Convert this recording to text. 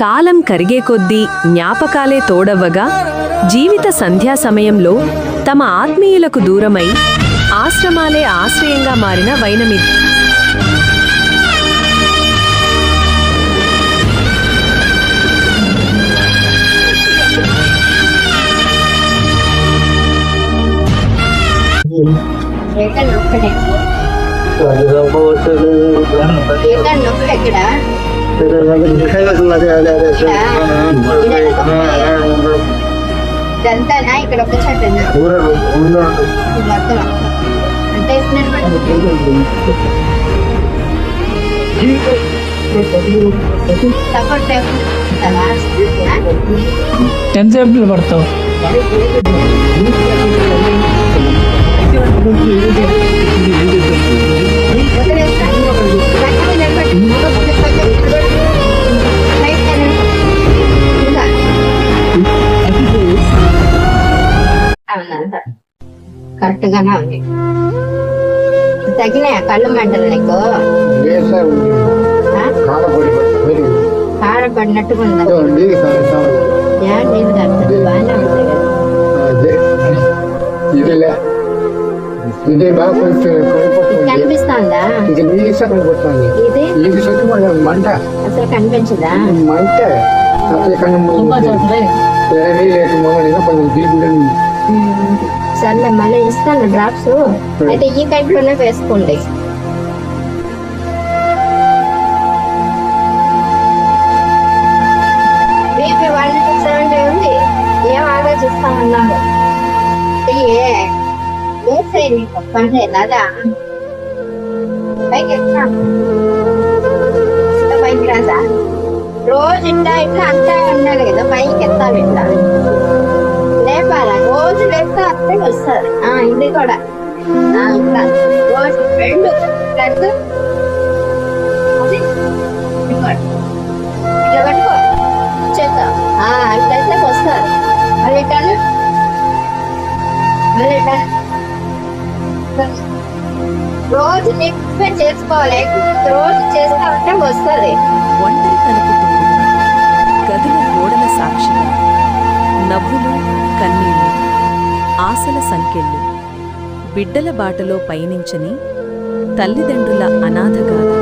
కాలం కరిగే కొద్దీ జ్ఞాపకాలే తోడవ్వగా జీవిత సంధ్యా సమయంలో తమ ఆత్మీయులకు దూరమై ఆశ్రమాలే ఆశ్రయంగా మారిన వైనమిది ఇక్కడ? ఇదంతానా? ఇక్కడ ఒక చెట్టేనా మొత్తం అంటే ఎంతసేపు పడతావు. కరెక్ట్ గానే ఉంది. తగినాయా కళ్ళు మంటలు నీకు? ఆ? కాడ పడినట్టుగా ఉందా నీళ్ళు కడుతుంది బాగానే ఉంది కదా. ఇదే. బాగా కొంచెం కనిపిస్తుంది? ఇది? నీళ్ళు ఇది మంట. అసలు కనిపించదా? మంట. అసలు నీళ్ళు కొంచెం సర్లే మళ్ళీ ఇస్తాను డ్రాప్స్. అయితే ఈ టైప్లోనే వేసుకోండి. బీపీ వన్ సెవెంటీ ఉంది. ఏం ఆలోచిస్తామన్నాము ఏ వేసే పని లేదా పైకి ఎక్కా ఇంత పైకి రాదా? రోజు ఇట్లా ఇట్లా అంతా ఉండాలి కదా పైకి ఎత్తాలి ఇట్లా. రోజు లేస్తే వస్తుంది ఆ ఇది కూడా. రోజు రెండు. రెండు. ఇట్లా పట్టుకో. చేద్దాం మళ్ళీ మళ్ళీ రోజు నిప్పే చేసుకోవాలి. రోజు చేస్తా ఉంటే వస్తుంది. ఒంటరి తలుపు గదుల గోడల సాక్షిగా నవ్వులు ఆశల సంకెళ్ళు. బిడ్డల బాటలో పయనించని తల్లిదండ్రుల అనాథగాథ.